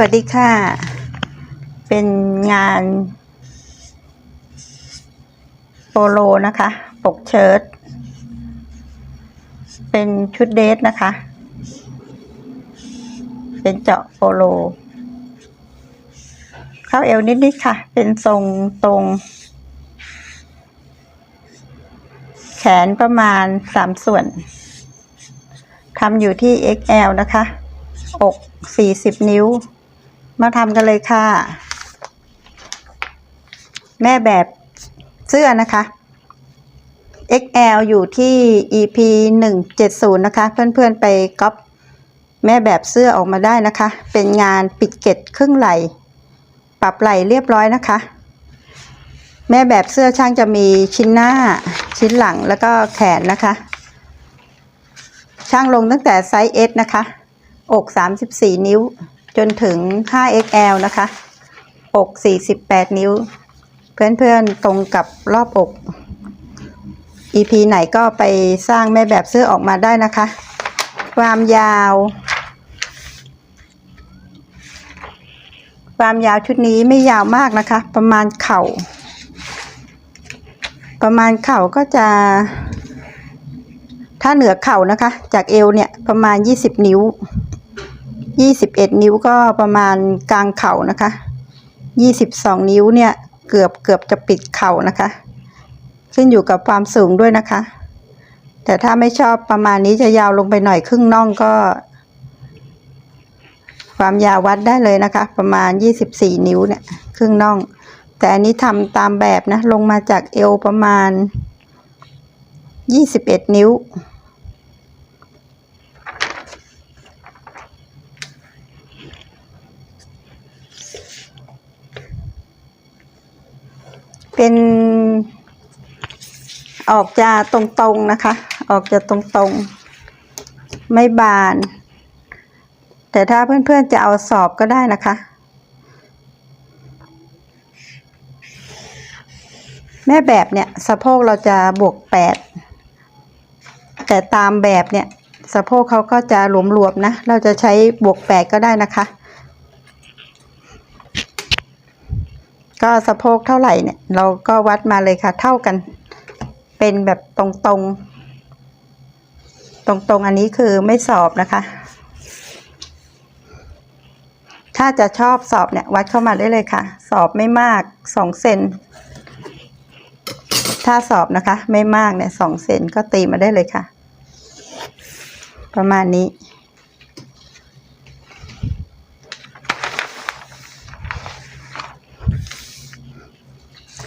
วัสดีค่ะ เป็นงาน โปโลนะคะ ปกเชิ้ต เป็นชุดเดทนะคะ เป็นเจาะโปโล เข้าเอวนิดๆค่ะ เป็นทรงตรง แขนประมาณสามส่วนทำอยู่ที่ XL นะคะอก40 นิ้ว มาทำกันเลยค่ะ แม่แบบเสื้อนะคะ XL อยู่ที่ EP 170 นะคะ เพื่อนๆไปก๊อปแม่แบบเสื้อออกมาได้นะคะ เป็นงานปิดเกตครึ่งไหล ปรับไหลเรียบร้อยนะคะ แม่แบบเสื้อช่างจะมีชิ้นหน้า ชิ้นหลังแล้วก็แขนนะคะ ช่างลงตั้งแต่ไซส์ S นะคะ อก 34 นิ้ว จนถึง 5XL นะคะอก48 นิ้ว เพื่อนๆตรงกับรอบอก EP ไหนก็ไปสร้างแม่แบบเสื้อออกมาได้นะคะ ความยาว ความยาวชุดนี้ไม่ยาวมากนะคะ ประมาณเข่า ประมาณเข่าก็จะ ถ้าเหนือเข่านะคะ จากเอวเนี่ยประมาณ 20 นิ้ว 21 นิ้วก็ประมาณกลางเข่านะคะ 22 นิ้วเนี่ยเกือบเกือบจะปิดเข่านะคะ ขึ้นอยู่กับความสูงด้วยนะคะ แต่ถ้าไม่ชอบประมาณนี้จะยาวลงไปหน่อยครึ่งน่องก็ ความยาววัดได้เลยนะคะ ประมาณ 24 นิ้วเนี่ยครึ่งน่อง แต่อันนี้ทำตามแบบนะลงมาจากเอวประมาณ 21 นิ้ว เป็นออกจะตรงๆนะคะ ออกจะตรงๆ ไม่บาน แต่ถ้าเพื่อนๆจะเอาสอบก็ได้นะคะ แม่แบบเนี่ยสะโพกเราจะบวกแปดแต่ตามแบบเนี่ยสะโพกเขาก็จะหลวมๆนะ เราจะใช้บวกแปดก็ได้นะคะ ก็สะโพกเท่าไหร่เนี่ย เราก็วัดมาเลยค่ะ เท่ากัน เป็นแบบตรงๆตรงๆอันนี้คือไม่สอบนะคะ ถ้าจะชอบสอบเนี่ย วัดเข้ามาได้เลยค่ะ สอบไม่มากสองเซนถ้าสอบนะคะ ไม่มากเนี่ยสองเซนก็ตีมาได้เลยค่ะ ประมาณนี้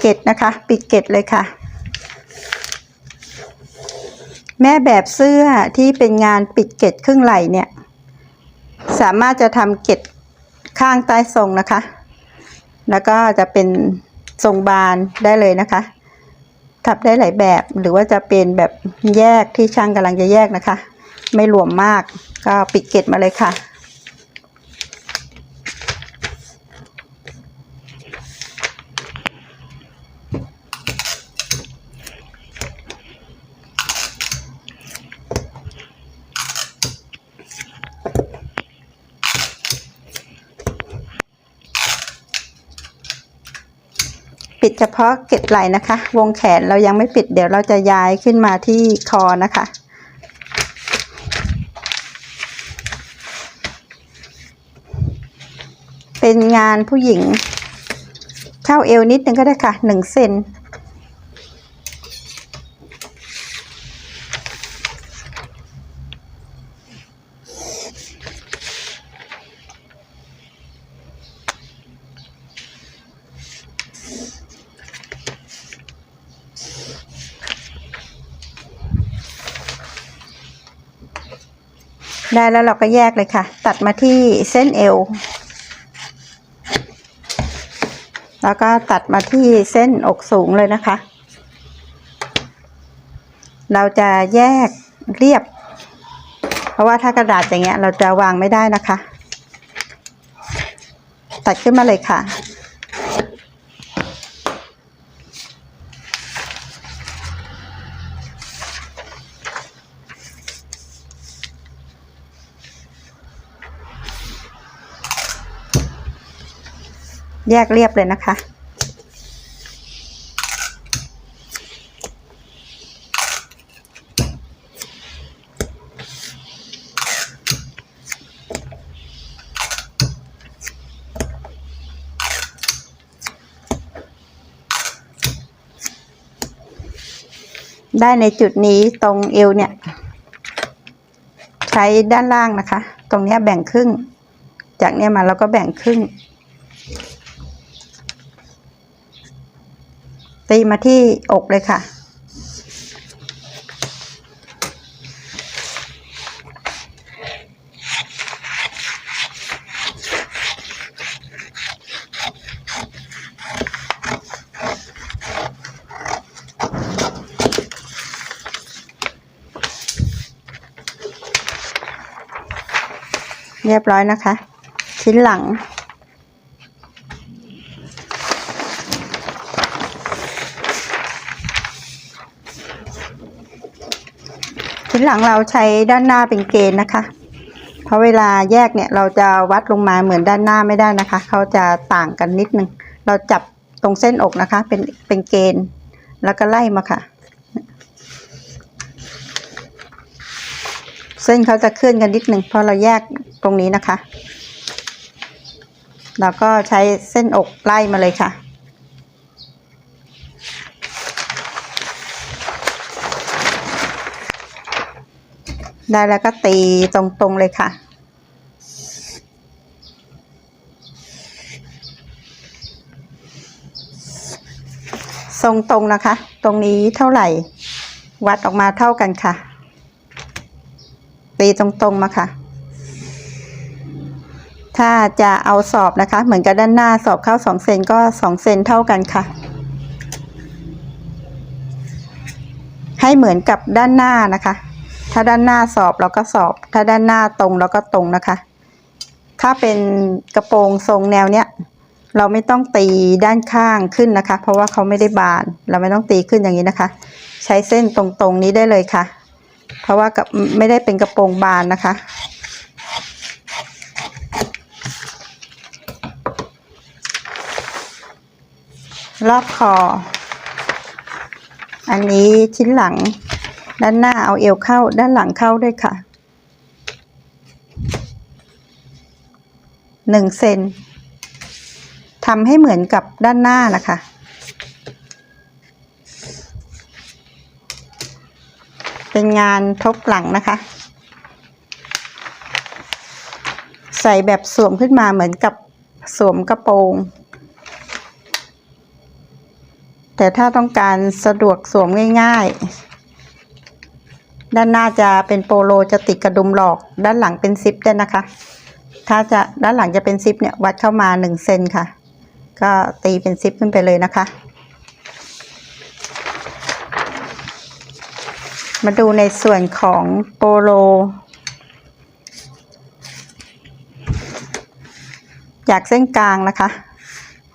เกตนะคะ ปิดเกตเลยค่ะ แม่แบบเสื้อที่เป็นงานปิดเกตครึ่งไหล่เนี่ย สามารถจะทำเกตข้างใต้ทรงนะคะ แล้วก็จะเป็นทรงบานได้เลยนะคะทับได้หลายแบบหรือว่าจะเป็นแบบแยกที่ช่างกำลังจะแยกนะคะ ไม่หลวมมากก็ปิดเกตมาเลยค่ะ ปิดเฉพาะเกล็ดไหล่นะคะ วงแขนเรายังไม่ปิดเดี๋ยวเราจะย้ายขึ้นมาที่คอนะคะ เป็นงานผู้หญิง เข้าเอวนิดนึงก็ได้ค่ะหนึ่งเซน ได้แล้วเราก็แยกเลยค่ะ ตัดมาที่เส้นเอว แล้วก็ตัดมาที่เส้นอกสูงเลยนะคะ เราจะแยกเรียบ เพราะว่าถ้ากระดาษอย่างเงี้ยเราจะวางไม่ได้นะคะ ตัดขึ้นมาเลยค่ะ แยกเรียบเลยนะคะ ได้ในจุดนี้ตรงเอวเนี่ยใช้ด้านล่างนะคะ ตรงนี้แบ่งครึ่ง จากเนี้ยมาเราก็แบ่งครึ่ง ตีมาที่อกเลยค่ะ เรียบร้อยนะคะ ชิ้นหลัง ชิ้นหลังเราใช้ด้านหน้าเป็นเกณฑ์นะคะ เพราะเวลาแยกเนี่ยเราจะวัดลงมาเหมือนด้านหน้าไม่ได้นะคะ เขาจะต่างกันนิดนึง เราจับตรงเส้นอกนะคะ เป็นเป็นเกณฑ์ แล้วก็ไล่มาค่ะ เส้นเขาจะเคลื่อนกันนิดหนึ่งเพราะเราแยกตรงนี้นะคะ เราก็ใช้เส้นอกไล่มาเลยค่ะ ได้แล้วก็ตีตรงๆเลยค่ะ ทรงตรงนะคะ ตรงนี้เท่าไหร่ วัดออกมาเท่ากันค่ะ ตีตรงๆมาค่ะ ถ้าจะเอาสอบนะคะ เหมือนกับด้านหน้าสอบเข้าสองเซนก็สองเซนเท่ากันค่ะ ให้เหมือนกับด้านหน้านะคะ ถ้าด้านหน้าสอบเราก็สอบ ถ้าด้านหน้าตรงเราก็ตรงนะคะ ถ้าเป็นกระโปรงทรงแนวเนี้ยเราไม่ต้องตีด้านข้างขึ้นนะคะ เพราะว่าเขาไม่ได้บาน เราไม่ต้องตีขึ้นอย่างนี้นะคะ ใช้เส้นตรงๆนี้ได้เลยค่ะ เพราะว่ากับไม่ได้เป็นกระโปรงบานนะคะ รอบคอ อันนี้ชิ้นหลัง ด้านหน้าเอาเอวเข้า ด้านหลังเข้าด้วยค่ะหนึ่งเซนทำให้เหมือนกับด้านหน้านะคะ เป็นงานทบหลังนะคะ ใส่แบบสวมขึ้นมาเหมือนกับสวมกระโปรง แต่ถ้าต้องการสะดวกสวมง่าย ๆ ด้านหน้าจะเป็นโปโลจะติดกระดุมหลอก ด้านหลังเป็นซิปได้วยนะคะ ถ้าจะด้านหลังจะเป็นซิปเนี่ยวัดเข้ามาหนึ่งเซนค่ะ ก็ตีเป็นซิปขึ้นไปเลยนะคะ มาดูในส่วนของโปโล จากเส้นกลางนะคะ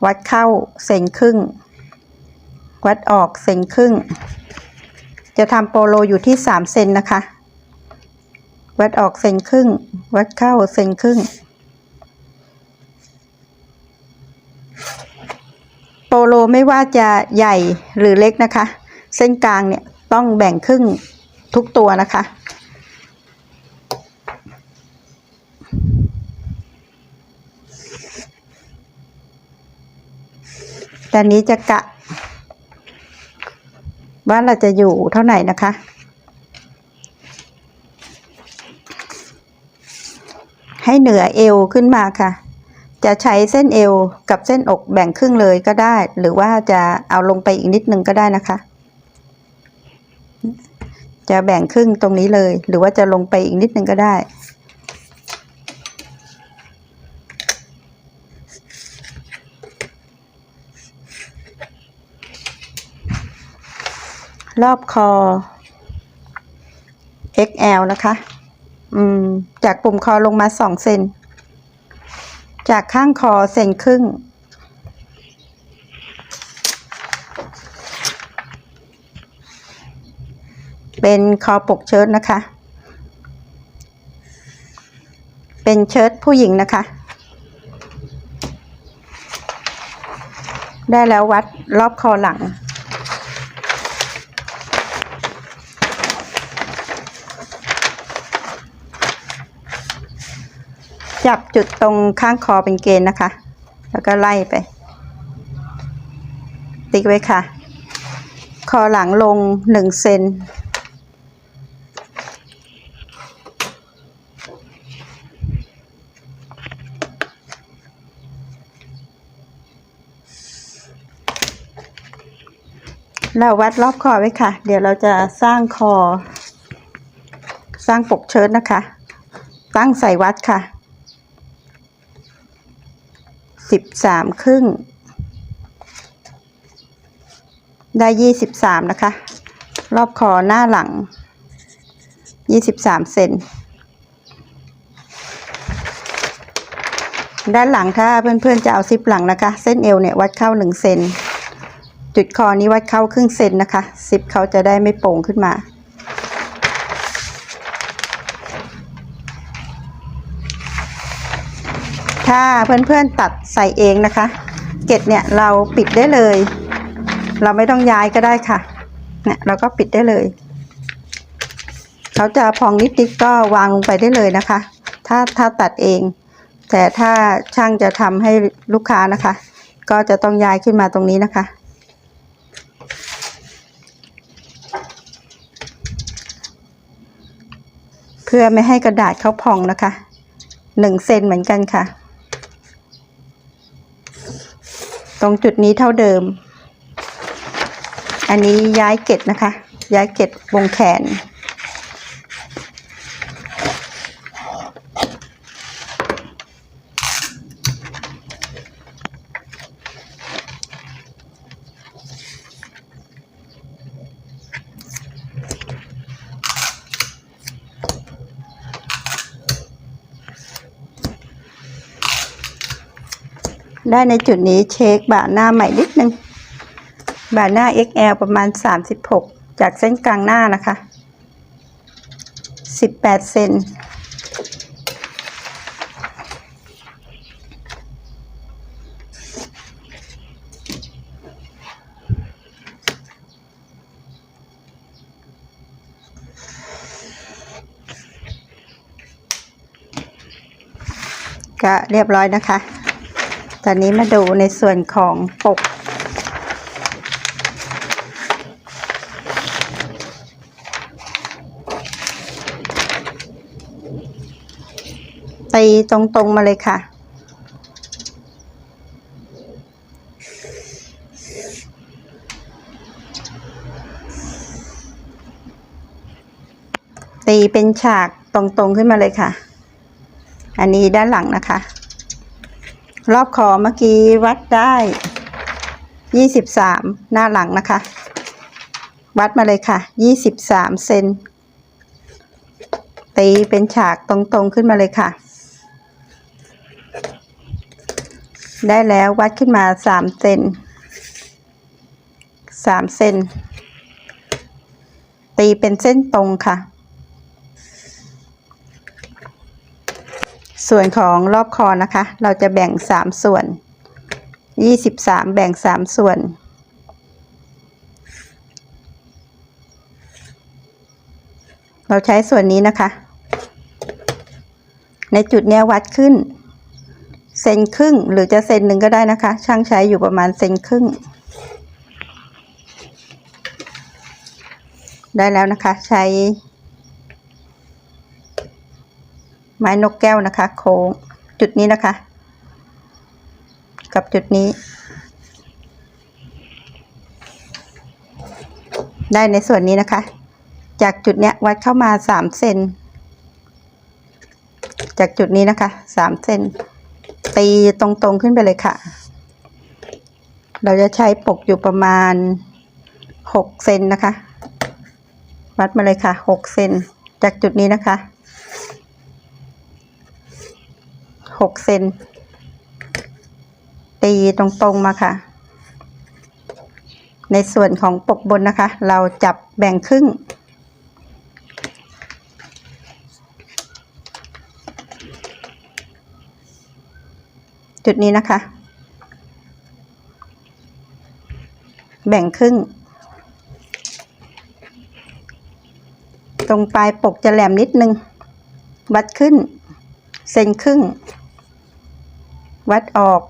วัดเข้าเซนครึ่ง วัดออกเซนครึ่ง จะทำโปโลอยู่ที่สามเซนนะคะ วัดออกเซนครึ่ง วัดเข้าเซนครึ่ง โปโลไม่ว่าจะใหญ่หรือเล็กนะคะ เส้นกลางเนี่ยต้องแบ่งครึ่งทุกตัวนะคะ แต่นี้จะกะ ว่าเราจะอยู่เท่าไหร่นะคะ ให้เหนือเอวขึ้นมาค่ะ จะใช้เส้นเอวกับเส้นอกแบ่งครึ่งเลยก็ได้ หรือว่าจะเอาลงไปอีกนิดนึงก็ได้นะคะ จะแบ่งครึ่งตรงนี้เลย หรือว่าจะลงไปอีกนิดนึงก็ได้ รอบคอ XL นะคะ อืม จากปุ่มคอลงมาสองเซน จากข้างคอเซนครึ่ง เป็นคอปกเชิ้ตนะคะ เป็นเชิ้ตผู้หญิงนะคะ ได้แล้ววัดรอบคอหลัง จับจุดตรงข้างคอเป็นเกณฑ์นะคะ แล้วก็ไล่ไป ติ๊กไว้ค่ะ คอหลังลงหนึ่งเซนเราวัดรอบคอไว้ค่ะ เดี๋ยวเราจะสร้างคอ สร้างปกเชิ้ตนะคะ ตั้งใส่วัดค่ะ สิบสามครึ่ง ได้ยี่สิบสามนะคะ รอบคอหน้าหลังยี่สิบสามเซนด้านหลังถ้าเพื่อนๆจะเอาซิปหลังนะคะ เส้นเอวเนี่ยวัดเข้าหนึ่งเซนจุดคอนี้วัดเข้าครึ่งเซนนะคะ ซิปเขาจะได้ไม่โป่งขึ้นมา ถ้าเพื่อนๆตัดใส่เองนะคะเกล็ดเนี่ยเราปิดได้เลย เราไม่ต้องย้ายก็ได้ค่ะเนี่ยเราก็ปิดได้เลยเขาจะพองนิดๆก็วางลงไปได้เลยนะคะ ถ้าถ้าตัดเอง แต่ถ้าช่างจะทำให้ลูกค้านะคะ ก็จะต้องย้ายขึ้นมาตรงนี้นะคะเพื่อไม่ให้กระดาษเขาพองนะคะหนึ่งเซนเหมือนกันค่ะ ตรงจุดนี้เท่าเดิม อันนี้ย้ายเกล็ดนะคะ ย้ายเกล็ดวงแขน ได้ในจุดนี้เช็คบ่าหน้าใหม่นิดนึงบ่าหน้า XL ประมาณ 36 จากเส้นกลางหน้านะคะ 18 เซนก็เรียบร้อยนะคะ ตอนนี้มาดูในส่วนของปก ตีตรงๆมาเลยค่ะ ตีเป็นฉากตรงๆขึ้นมาเลยค่ะ อันนี้ด้านหลังนะคะ รอบคอเมื่อกี้วัดได้ยี่สิบสามหน้าหลังนะคะ วัดมาเลยค่ะยี่สิบสามเซนตีเป็นฉากตรงๆขึ้นมาเลยค่ะ ได้แล้ววัดขึ้นมาสามเซนสามเซนตีเป็นเส้นตรงค่ะ ส่วนของรอบคอนะคะ เราจะแบ่งสามส่วนยี่สิบสามแบ่งสามส่วน เราใช้ส่วนนี้นะคะ ในจุดเนี้ยวัดขึ้น เซนครึ่งหรือจะเซนหนึ่งก็ได้นะคะ ช่างใช้อยู่ประมาณเซนครึ่ง ได้แล้วนะคะใช้ ไม้นกแก้วนะคะ โค้งจุดนี้นะคะ กับจุดนี้ ได้ในส่วนนี้นะคะ จากจุดเนี้ยวัดเข้ามาสามเซนจากจุดนี้นะคะสามเซนตีตรงๆขึ้นไปเลยค่ะ เราจะใช้ปกอยู่ประมาณหกเซนนะคะ วัดมาเลยค่ะหกเซนจากจุดนี้นะคะ หกเซนตีตรงๆมาค่ะ ในส่วนของปกบนนะคะ เราจับแบ่งครึ่ง จุดนี้นะคะ แบ่งครึ่ง ตรงปลายปกจะแหลมนิดนึง วัดขึ้น เซนครึ่ง วัดออก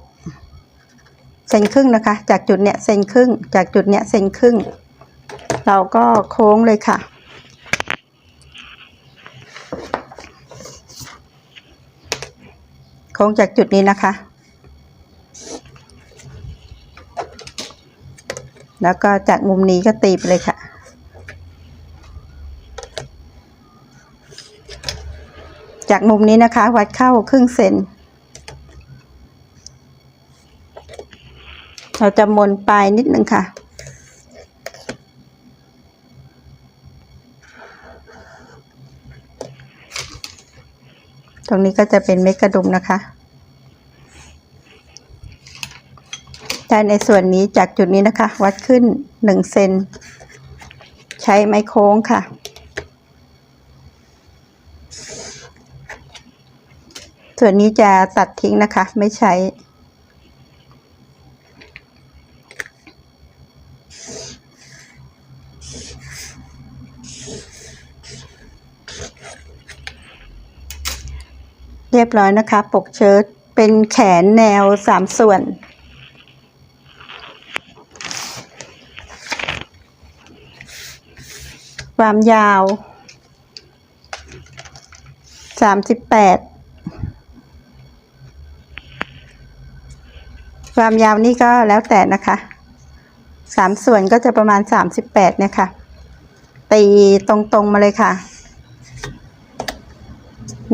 เซนครึ่งนะคะ จากจุดเนี้ยเซนครึ่ง จากจุดเนี้ยเซนครึ่ง เราก็โค้งเลยค่ะ โค้งจากจุดนี้นะคะ แล้วก็จากมุมนี้ก็ตีไปเลยค่ะจากมุมนี้นะคะ วัดเข้าครึ่งเซน เราจะมนปลายนิดนึงค่ะ ตรงนี้ก็จะเป็นเม็ดกระดุมนะคะได้ในส่วนนี้จากจุดนี้นะคะ วัดขึ้นหนึ่งเซนใช้ไม้โค้งค่ะส่วนนี้จะตัดทิ้งนะคะ ไม่ใช้ รียบร้อยนะคะ ปกเชิ้ตเป็นแขนแนวสามส่วน ความยาวสามสิบแปดความยาวนี่ก็แล้วแต่นะคะสามส่วนก็จะประมาณสามสิบแปดเนี่ยค่ะตีตรงๆมาเลยค่ะ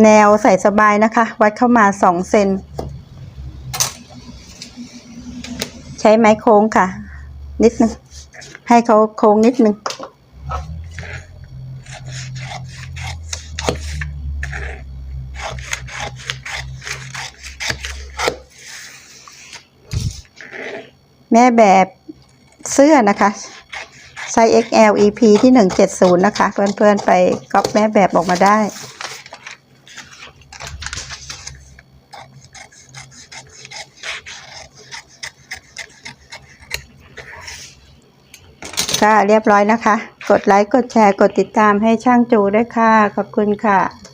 แนวใส่สบายนะคะ วัดเข้ามาสองเซนใช้ไม้โค้งค่ะ นิดนึง ให้เขาโค้งนิดนึง แม่แบบเสื้อนะคะไซส์ XL EP ที่ 170 นะคะ เพื่อนๆ ไปก๊อปแม่แบบออกมาได้ ก็เรียบร้อยนะคะ กดไลค์ กดแชร์ กดติดตามให้ช่างจูด้วยค่ะ ขอบคุณค่ะ